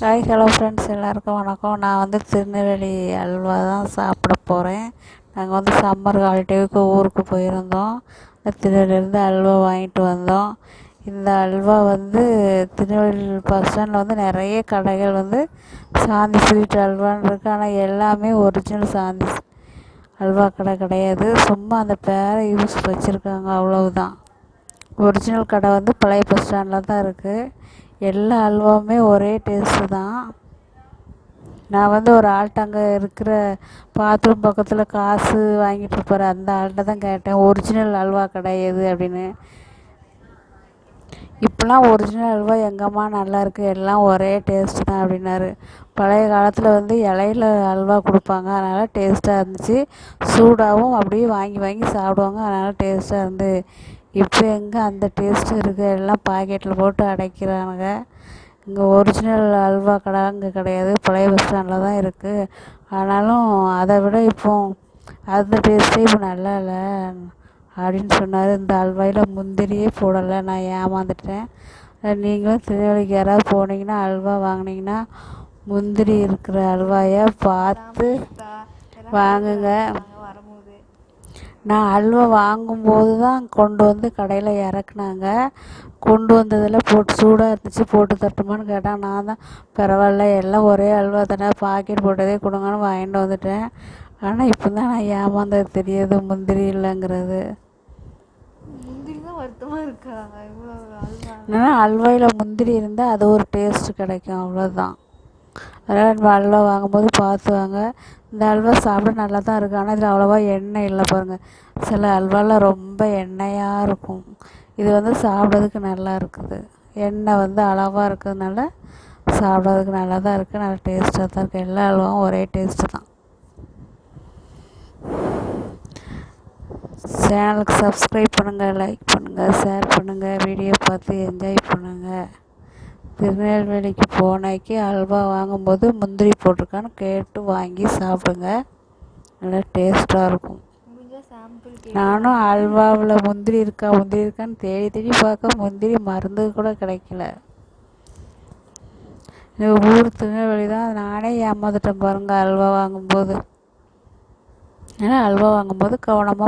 Hi hello friends எல்லாருக்கும் வணக்கம். நான் வந்து திருநெல்வேலி அல்வா தான் சாப்பிட போகிறேன் நாங்கள் வந்து சம்மர் ஹாலிடேவுக்கு ஊருக்கு போயிருந்தோம். திருநெல்வேலியிலேருந்து அல்வா வாங்கிட்டு வந்தோம். இந்த அல்வா வந்து திருநெல்வேலி பஸ் ஸ்டாண்டில் வந்து நிறைய கடைகள் வந்து சாந்தி ஸ்வீட் அல்வான்னு இருக்குது ஆனால் எல்லாமே ஒரிஜினல் சாந்தி அல்வா கடை கிடையாது. சும்மா அந்த பேரை யூஸ் வச்சுருக்காங்க. அவ்வளவுதான். ஒரிஜினல் கடை வந்து பழைய பஸ் ஸ்டாண்டில் தான் இருக்குது எல்லா அல்வாவுமே ஒரே டேஸ்ட்டு தான். நான் வந்து ஒரு ஆள்கிட்ட அங்கே இருக்கிற பாத்ரூம் பக்கத்தில் காசு வாங்கிட்டு இருப்பார் அந்த ஆள்கிட்ட தான் கேட்டேன் ஒரிஜினல் அல்வா கடை எது? அப்படின்னு. இப்போலாம் ஒரிஜினல் அல்வா எங்கம்மா நல்லா இருக்குது எல்லாம் ஒரே டேஸ்ட்டு தான் அப்படின்னாரு. பழைய காலத்தில் வந்து இலையில அல்வா கொடுப்பாங்க அதனால் டேஸ்ட்டாக இருந்துச்சு. சூடாகவும் அப்படியே வாங்கி வாங்கி சாப்பிடுவாங்க அதனால் டேஸ்ட்டாக இருந்து. இப்போ எங்கே அந்த டேஸ்ட்டு இருக்குது எல்லாம் பாக்கெட்டில் போட்டு அடைக்கிறானுங்க. இங்கே ஒரிஜினல் அல்வா கடை அங்கே கிடையாது. பழைய பஸ் ஸ்டாண்டில் தான் இருக்குது ஆனாலும் அதை விட இப்போ அந்த டேஸ்ட்டே இப்போ நல்லா இல்லை. அப்படின்னு சொன்னார். இந்த அல்வாயில் முந்திரியே போடலை. நான் ஏமாந்துட்டேன். நீங்களும் திருநெல்வேலிக்கு யாராவது போனீங்கன்னா அல்வா வாங்கினீங்கன்னா முந்திரி இருக்கிற அல்வாயை பார்த்து வாங்குங்க. நான் அல்வா வாங்கும்போது தான் கொண்டு வந்து கடையில் இறக்குனாங்க. கொண்டு வந்ததில் போட்டு சூடாக இருந்துச்சு போட்டு தட்டுமான்னு கேட்டால் நான் தான் பரவாயில்ல எல்லாம் ஒரே அல்வா தானே பாக்கெட் போட்டதே கொடுங்கன்னு வாங்கிட்டு வந்துட்டேன். ஆனால் இப்போ தான் நான் ஏமாந்தது தெரியுது முந்திரி இல்லைங்கிறது. முந்திரி தான் வருத்தமாக இருக்கா? இவ்வளோ அல்வா. அல்வாயில் முந்திரி இருந்தால் அது ஒரு டேஸ்ட்டு கிடைக்கும் அவ்வளோதான் அதனால் அல்வா வாங்கும்போது பார்த்து வாங்க. இந்த அல்வா சாப்பிட நல்லா தான் இருக்குது ஆனால் இதில் அவ்வளோவா எண்ணெய் இல்லை பாருங்கள் சில அல்வாலாம் ரொம்ப எண்ணெயாக இருக்கும். இது வந்து சாப்பிட்றதுக்கு நல்லா இருக்குது. எண்ணெய் வந்து அளவாக இருக்கிறதுனால சாப்பிட்றதுக்கு நல்லா தான் இருக்குது நல்லா டேஸ்ட்டாக தான் இருக்குது எல்லா அல்வாவும் ஒரே டேஸ்ட்டு தான். சேனலுக்கு சப்ஸ்கிரைப் பண்ணுங்கள் லைக் பண்ணுங்கள் ஷேர் பண்ணுங்கள் வீடியோ பார்த்து என்ஜாய் பண்ணுங்கள் திருநெல்வேலிக்கு போனாக்கி அல்வா வாங்கும்போது முந்திரி போட்டிருக்கான்னு கேட்டு வாங்கி சாப்பிடுங்க. நல்லா டேஸ்ட்டாக இருக்கும். நானும் அல்வாவில் முந்திரி இருக்கா முந்திரி இருக்கான்னு தேடி தேடி பார்க்க முந்திரி மருந்து கூட கிடைக்கல. ஊர் திருநெல்வேலி தான் நானே ஏமாந்துட்டேன் பாருங்கள் அல்வா வாங்கும்போது. ஏன்னா அல்வா வாங்கும்போது கவனமாக